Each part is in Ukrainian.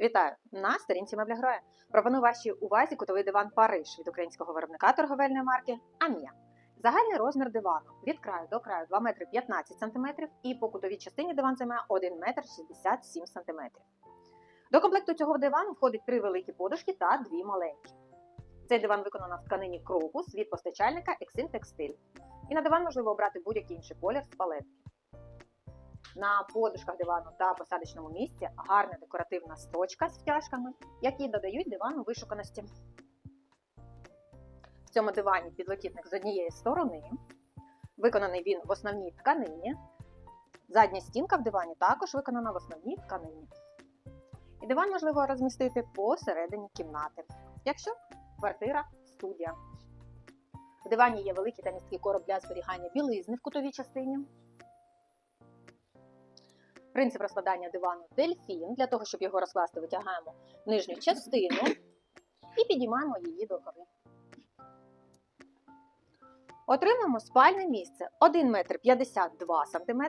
Вітаю! На сторінці мебля гроя. Пропоную вашій увазі кутовий диван Париж від українського виробника торговельної марки Амія. Загальний розмір дивану від краю до краю 2 метри 15 см і по кутовій частині диван займає 1 метр 67 см. До комплекту цього дивану входить три великі подушки та дві маленькі. Цей диван виконано в тканині крокус від постачальника Exim Textile. І на диван можливо обрати будь-який інший колір з палетки. На подушках дивану та посадочному місці гарна декоративна сточка з втяжками, які додають дивану вишуканості. В цьому дивані підлокітник з однієї сторони. Виконаний він в основній тканині. Задня стінка в дивані також виконана в основній тканині. І диван можливо розмістити посередині кімнати, якщо квартира студія. В дивані є великий та місткий короб для зберігання білизни в кутовій частині. Принцип розкладання дивану дельфін. Для того, щоб його розкласти, витягаємо нижню частину і підіймаємо її догори. Отримаємо спальне місце 1 метр 52 см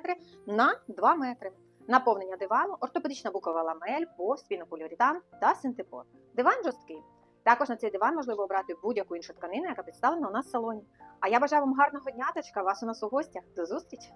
на 2 метри. Наповнення дивану, ортопедична букова ламель, по спінополіуретан та синтепон. Диван жорсткий. Також на цей диван можливо обрати будь-яку іншу тканину, яка представлена у нас в салоні. А я бажаю вам гарного дня, та вас у нас у гостях. До зустрічі!